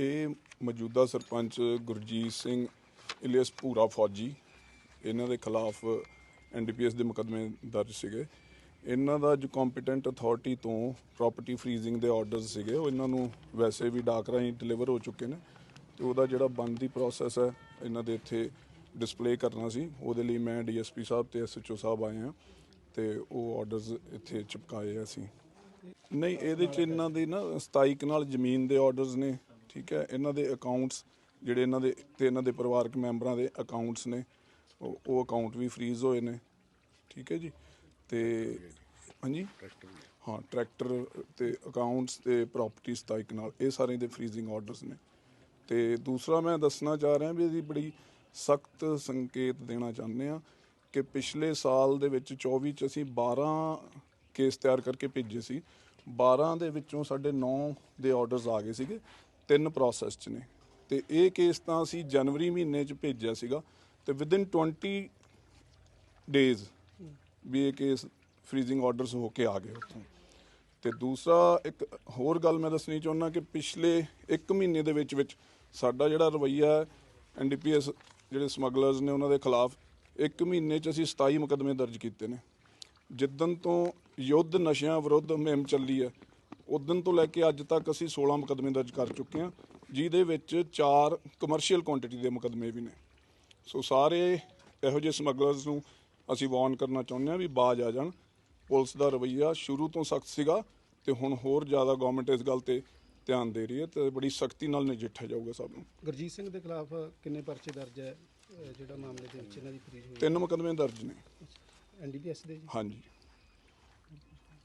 ਇਹ ਮੌਜੂਦਾ ਸਰਪੰਚ ਗੁਰਜੀਤ ਸਿੰਘ, ਇਲੀਅਸ ਪੂਰਾ ਫੌਜੀ, ਇਹਨਾਂ ਦੇ ਖਿਲਾਫ ਐਨਡੀਪੀਐਸ ਦੇ ਮੁਕੱਦਮੇ ਦਰਜ ਸੀਗੇ। ਇਹਨਾਂ ਦਾ ਜੋ ਕੰਪੀਟੈਂਟ ਅਥਾਰਟੀ ਤੋਂ ਪ੍ਰਾਪਰਟੀ ਫਰੀਜ਼ਿੰਗ ਦੇ ਆਰਡਰਸ ਸੀਗੇ, ਉਹ ਇਹਨਾਂ ਨੂੰ ਵੈਸੇ ਵੀ ਡਾਕ ਰਾਹੀਂ ਡਿਲੀਵਰ ਹੋ ਚੁੱਕੇ ਨੇ। ਤੇ ਉਹਦਾ ਜਿਹੜਾ ਬਣਦੀ ਪ੍ਰੋਸੈਸ ਹੈ, ਇਹਨਾਂ ਦੇ ਇੱਥੇ ਡਿਸਪਲੇ ਕਰਨਾ ਸੀ। ਉਹਦੇ ਲਈ ਮੈਂ ਡੀਐਸਪੀ ਸਾਹਿਬ ਤੇ ਐਸਐਚਓ ਸਾਹਿਬ ਆਏ ਆ ਤੇ ਉਹ ਆਰਡਰਸ ਇੱਥੇ ਚਿਪਕਾਏ ਆ ਅਸੀਂ। ਨਹੀਂ, ਇਹਦੇ ਚ ਇਹਨਾਂ ਦੇ ਨਾ 27 ਕਨਾਲ ਜ਼ਮੀਨ ਦੇ ਆਰਡਰਸ ਨੇ। ਠੀਕ ਹੈ, ਇਹਨਾਂ ਦੇ ਅਕਾਊਂਟਸ ਜਿਹੜੇ ਇਹਨਾਂ ਦੇ ਤੇ ਇਹਨਾਂ ਦੇ ਪਰਿਵਾਰਕ ਮੈਂਬਰਾਂ ਦੇ ਅਕਾਊਂਟਸ ਨੇ, ਉਹ ਉਹ ਅਕਾਊਂਟ ਵੀ ਫ੍ਰੀਜ਼ ਹੋਏ ਨੇ, ਠੀਕ ਹੈ ਜੀ, ਤੇ ਹਾਂਜੀ, ਹਾਂ ਟਰੈਕਟਰ ਤੇ ਅਕਾਊਂਟਸ ਤੇ ਪ੍ਰਾਪਰਟੀ 27 ਨਾਲ, ਇਹ ਸਾਰੇ ਦੇ ਫ੍ਰੀਜ਼ਿੰਗ ਆਰਡਰਸ ਨੇ, ਤੇ ਦੂਸਰਾ ਮੈਂ ਦੱਸਣਾ ਚਾਹ ਰਿਹਾ ਵੀ ਇਹਦੀ ਬੜੀ ਸਖਤ ਸੰਕੇਤ ਦੇਣਾ ਚਾਹੁੰਦੇ ਆ ਕਿ ਪਿਛਲੇ ਸਾਲ ਦੇ ਵਿੱਚ 24 ਚ ਅਸੀਂ 12 ਕੇਸ ਤਿਆਰ ਕਰਕੇ ਭੇਜੇ ਸੀ 12 ਦੇ ਵਿੱਚੋਂ ਸਾਡੇ 9 ਦੇ ਆਰਡਰਸ ਆ ਗਏ ਸੀਗੇ ਤਿੰਨ ਪ੍ਰੋਸੈਸ ਚ ਨੇ। ਤੇ ਇਹ ਕੇਸ ਤਾਂ ਅਸੀਂ ਜਨਵਰੀ ਮਹੀਨੇ ਚ ਭੇਜਿਆ ਸੀਗਾ ਤੇ ਵਿਦਿਨ 20 ਡੇਜ਼ ਵੀ ਇਹ ਕੇਸ ਫ੍ਰੀਜ਼ਿੰਗ ਆਰਡਰਸ ਹੋ ਕੇ ਆ ਗਏ ਉੱਥੋਂ। ਤੇ ਦੂਸਰਾ ਇੱਕ ਹੋਰ ਗੱਲ ਮੈਂ ਦੱਸਣੀ ਚਾਹੁੰਦਾ ਕਿ ਪਿਛਲੇ 1 ਮਹੀਨੇ ਦੇ ਵਿੱਚ ਵਿੱਚ ਸਾਡਾ ਜਿਹੜਾ ਰਵਈਆ ਹੈ ਐਨਡੀਪੀਐਸ ਜਿਹੜੇ ਸਮਗਲਰਸ ਨੇ ਉਹਨਾਂ ਦੇ ਖਿਲਾਫ 1 ਮਹੀਨੇ 'ਚ ਅਸੀਂ 27 ਮੁਕੱਦਮੇ ਦਰਜ ਕੀਤੇ ਨੇ। ਜਿੱਦਨ ਤੋਂ ਯੁੱਧ ਨਸ਼ਿਆਂ ਵਿਰੁੱਧ ਮੁਹਿੰਮ ਚੱਲੀ ਹੈ ਉਦੋਂ ਤੋਂ ਲੈ ਕੇ ਅੱਜ ਤੱਕ ਅਸੀਂ 16 ਮੁਕੱਦਮੇ ਦਰਜ ਕਰ ਚੁੱਕੇ ਹਾਂ ਜਿਹਦੇ ਵਿੱਚ 4 ਕਮਰਸ਼ੀਅਲ ਕੁਆਂਟੀਟੀ ਦੇ ਮੁਕੱਦਮੇ ਵੀ ਨੇ। ਸੋ ਸਾਰੇ ਇਹੋ ਜਿਹੇ ਸਮਗਲਰਸ ਨੂੰ ਅਸੀਂ ਵਾਰਨ ਕਰਨਾ ਚਾਹੁੰਦੇ ਹਾਂ ਵੀ ਬਾਜ ਆ ਜਾਣ। ਪੁਲਿਸ ਦਾ ਰਵੱਈਆ ਸ਼ੁਰੂ ਤੋਂ ਸਖਤ ਸੀਗਾ ਤੇ ਹੁਣ ਹੋਰ ਜ਼ਿਆਦਾ ਗਵਰਨਮੈਂਟ ਇਸ ਗੱਲ ਤੇ ਧਿਆਨ ਦੇ ਰਹੀ ਹੈ ਤੇ ਬੜੀ ਸਖਤੀ ਨਾਲ ਨਜਿੱਠਿਆ ਜਾਊਗਾ ਸਭ ਨੂੰ। ਗੁਰਜੀਤ ਸਿੰਘ ਦੇ ਖਿਲਾਫ ਕਿੰਨੇ ਪਰਚੇ ਦਰਜ ਹੈ ਜਿਹੜਾ ਮਾਮਲੇ ਦੇ ਵਿੱਚ ਇਹਨਾਂ ਦੀ ਫਰੀਜ ਹੋਈ ਤਿੰਨ ਮੁਕੱਦਮੇ ਦਰਜ ਨੇ। ਐਨਡੀਪੀਐਸ ਦੇ ਜੀ? ਹਾਂਜੀ।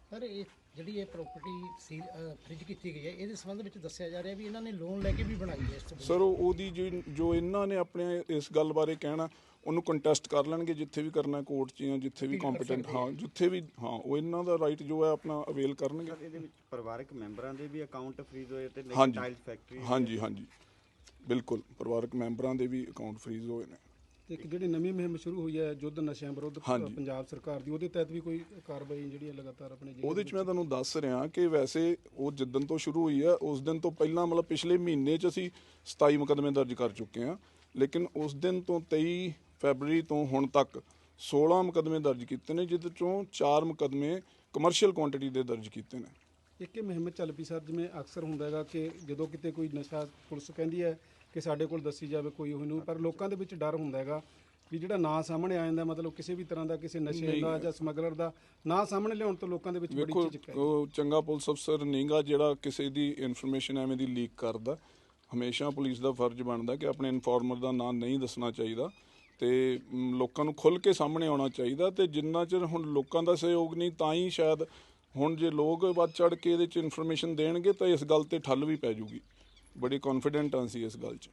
ਸਰ ਇਹ ਜਿਹੜੀ ਇਹ ਪ੍ਰਾਪਰਟੀ ਸੀਲ ਫ੍ਰਿਜ ਕੀਤੀ ਗਈ ਹੈ ਇਹਦੇ ਸੰਬੰਧ ਵਿੱਚ ਦੱਸਿਆ ਜਾ ਰਿਹਾ ਵੀ ਇਹਨਾਂ ਨੇ ਲੋਨ ਲੈ ਕੇ ਵੀ ਬਣਾਈ ਹੈ ਇਸ ਤੋਂ ਸਰ ਉਹ- ਉਹਦੀ ਜੋ ਜੋ ਇਹਨਾਂ ਨੇ ਆਪਣੇ ਇਸ ਗੱਲ ਬਾਰੇ ਕਹਿਣਾ ਉਹਨੂੰ ਕੰਟੈਸਟ ਕਰ ਲੈਣਗੇ ਜਿੱਥੇ ਵੀ ਕਰਨਾ ਕੋਰਟ 'ਚ ਜਾਂ ਜਿੱਥੇ ਵੀ ਕੰਪੀਟੈਂਟ ਹਾਂ ਜਿੱਥੇ ਵੀ ਹਾਂ ਉਹ ਇਹਨਾਂ ਦਾ ਰਾਈਟ ਜੋ ਹੈ ਆਪਣਾ ਅਵੇਲ ਕਰਨਗੇ। ਇਹਦੇ ਵਿੱਚ ਪਰਿਵਾਰਕ ਮੈਂਬਰਾਂ ਦੇ ਵੀ ਅਕਾਊਂਟ ਫ੍ਰੀਜ਼ ਹੋਏ ਤੇ ਨਹੀਂ ਹਾਂਜੀ। ਟਾਈਲ ਫੈਕਟਰੀ ਹਾਂਜੀ ਹਾਂਜੀ। ਬਿਲਕੁਲ ਪਰਿਵਾਰਕ ਮੈਂਬਰਾਂ ਦੇ ਵੀ ਅਕਾਊਂਟ ਫ੍ਰੀਜ਼ ਹੋਏ ਨੇ। ਤੇ ਇੱਕ ਜਿਹੜੀ ਨਵੀਂ ਮੁਹਿੰਮ ਸ਼ੁਰੂ ਹੋਈ ਹੈ ਯੁੱਧ ਨਸ਼ਿਆਂ ਵਿਰੁੱਧ ਹਾਂਜੀ। ਪੰਜਾਬ ਸਰਕਾਰ ਦੀ ਉਹਦੇ ਤਹਿਤ ਵੀ ਕੋਈ ਕਾਰਵਾਈ ਜਿਹੜੀ ਹੈ ਲਗਾਤਾਰ ਆਪਣੇ ਜ਼ਿਲ੍ਹੇ ਉਹਦੇ 'ਚ ਮੈਂ ਤੁਹਾਨੂੰ ਦੱਸ ਰਿਹਾ ਕਿ ਵੈਸੇ ਉਹ ਜਿੱਦਨ ਤੋਂ ਸ਼ੁਰੂ ਹੋਈ ਹੈ ਉਸ ਦਿਨ ਤੋਂ ਪਹਿਲਾਂ ਮਤਲਬ ਪਿਛਲੇ ਮਹੀਨੇ 'ਚ ਅਸੀਂ 27 ਮੁਕੱਦਮੇ ਦਰਜ ਕਰ ਚੁੱਕੇ ਹਾਂ ਲੇਕਿਨ ਉਸ ਦਿਨ ਤੋਂ 23 ਫੈਬਰਰੀ ਤੋਂ ਹੁਣ ਤੱਕ 16 ਮੁਕੱਦਮੇ ਦਰਜ ਕੀਤੇ ਨੇ ਜਿਹਦੇ ਚੋਂ 4 ਮੁਕੱਦਮੇ ਕਮਰਸ਼ੀਅਲ ਕੁਆਂਟੀਟੀ ਦੇ ਦਰਜ ਕੀਤੇ ਨੇ ਇੱਕ ਇਹ ਮੁਹਿੰਮ ਚੱਲ ਪਈ ਸਰ ਜਿਵੇਂ ਅਕਸਰ ਹੁੰਦਾ ਹੈਗਾ ਕਿ ਜਦੋਂ ਕਿਤੇ ਕੋਈ ਨਸ਼ਾ ਪੁਲਿਸ ਕਹਿੰਦੀ ਹੈ ਕਿ ਸਾਡੇ ਕੋਲ ਦੱਸੀ ਜਾਵੇ ਕੋਈ ਉਹ ਨੂੰ ਪਰ ਲੋਕਾਂ ਦੇ ਵਿੱਚ ਡਰ ਹੁੰਦਾ ਹੈਗਾ ਵੀ ਜਿਹੜਾ ਨਾਂ ਸਾਹਮਣੇ ਆ ਜਾਂਦਾ ਮਤਲਬ ਕਿਸੇ ਵੀ ਤਰ੍ਹਾਂ ਦਾ ਕਿਸੇ ਨਸ਼ੇ ਦਾ ਜਾਂ ਸਮਗਲਰ ਦਾ ਨਾਂ ਸਾਹਮਣੇ ਲਿਆਉਣ ਤੋਂ ਲੋਕਾਂ ਦੇ ਵਿੱਚ ਬੜੀ ਝਿਜਕ ਹੈ ਉਹ ਚੰਗਾ ਪੁਲਿਸ ਅਫਸਰ ਨਹੀਂਗਾ ਜਿਹੜਾ ਕਿਸੇ ਦੀ ਇਨਫੋਰਮੇਸ਼ਨ ਐਵੇਂ ਦੀ ਲੀਕ ਕਰਦਾ। ਹਮੇਸ਼ਾ ਪੁਲਿਸ ਦਾ ਫਰਜ਼ ਬਣਦਾ ਕਿ ਆਪਣੇ ਇਨਫੋਰਮਰ ਦਾ ਨਾਂ ਨਹੀਂ ਦੱਸਣਾ ਚਾਹੀਦਾ ਤੇ ਲੋਕਾਂ ਨੂੰ ਖੁੱਲ ਕੇ ਸਾਹਮਣੇ ਆਉਣਾ ਚਾਹੀਦਾ ਤੇ ਜਿੰਨਾ ਚਿਰ ਹੁਣ ਲੋਕਾਂ ਦਾ ਸਹਿਯੋਗ ਨਹੀਂ ਤਾਂ ਹੀ ਸ਼ਾਇਦ ਹੁਣ ਜੇ ਲੋਕ ਵੱਧ ਚੜ ਕੇ ਇਹਦੇ ਚ ਇਨਫੋਰਮੇਸ਼ਨ ਦੇਣਗੇ ਤਾਂ ਇਸ ਗੱਲ ਤੇ ਠੱਲ ਵੀ ਪੈ ਜੂਗੀ। ਬੜੀ ਕੌਨਫੀਡੈਂਟ ਹਾਂ ਅਸੀਂ ਇਸ ਗੱਲ 'ਚ।